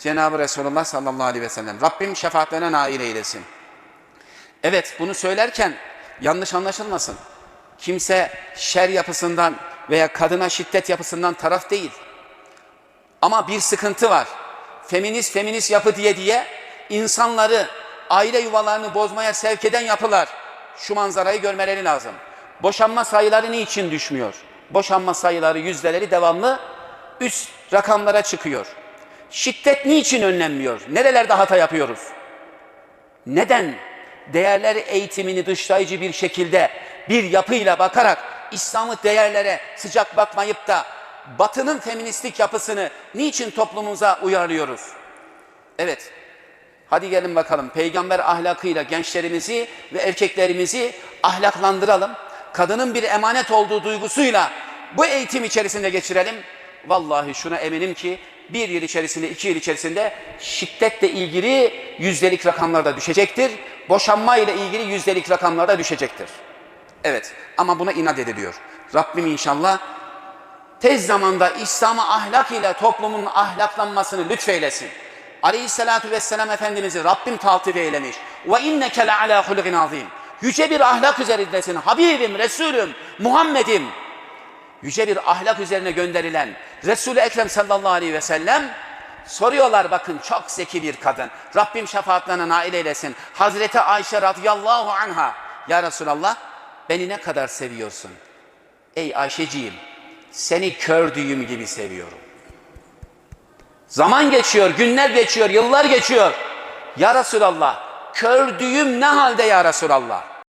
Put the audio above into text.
Cenab-ı Resulullah sallallahu aleyhi ve sellem. Rabbim şefaatlerine nail eylesin. Evet bunu söylerken yanlış anlaşılmasın. Kimse şer yapısından veya kadına şiddet yapısından taraf değil. Ama bir sıkıntı var. Feminist feminist yapı diye diye insanları aile yuvalarını bozmaya sevk eden yapılar şu manzarayı görmeleri lazım. Boşanma sayıları niçin düşmüyor? Boşanma sayıları yüzdeleri devamlı üst rakamlara çıkıyor. Şiddet niçin önlenmiyor? Nerelerde hata yapıyoruz? Neden değerler eğitimini dışlayıcı bir şekilde bir yapıyla bakarak İslam'ı değerlere sıcak bakmayıp da batının feministik yapısını niçin toplumumuza uyarlıyoruz? Evet, hadi gelin bakalım peygamber ahlakıyla gençlerimizi ve erkeklerimizi ahlaklandıralım. Kadının bir emanet olduğu duygusuyla bu eğitim içerisinde geçirelim. Vallahi şuna eminim ki bir yıl içerisinde, iki yıl içerisinde şiddetle ilgili yüzdelik rakamlar da düşecektir. Boşanma ile ilgili yüzdelik rakamlar da düşecektir. Evet ama buna inat ediliyor. Rabbim inşallah tez zamanda İslam'a ahlak ile toplumun ahlaklanmasını lütfeylesin. Aleyhissalatu vesselam Efendimiz'i Rabbim taltif eylemiş. Ve inneke le ala hulgin azim. Yüce bir ahlak üzerindesin. Habibim, Resulüm, Muhammed'im. Yüce bir ahlak üzerine gönderilen Resul-i Ekrem sallallahu aleyhi ve sellem soruyorlar bakın çok zeki bir kadın. Rabbim şefaatlerine nail eylesin. Hazreti Ayşe radıyallahu anha. Ya Resulallah beni ne kadar seviyorsun? Ey Ayşeciğim seni kördüğüm gibi seviyorum. Zaman geçiyor, günler geçiyor, yıllar geçiyor. Ya Resulallah, kördüğüm ne halde ya Resulallah?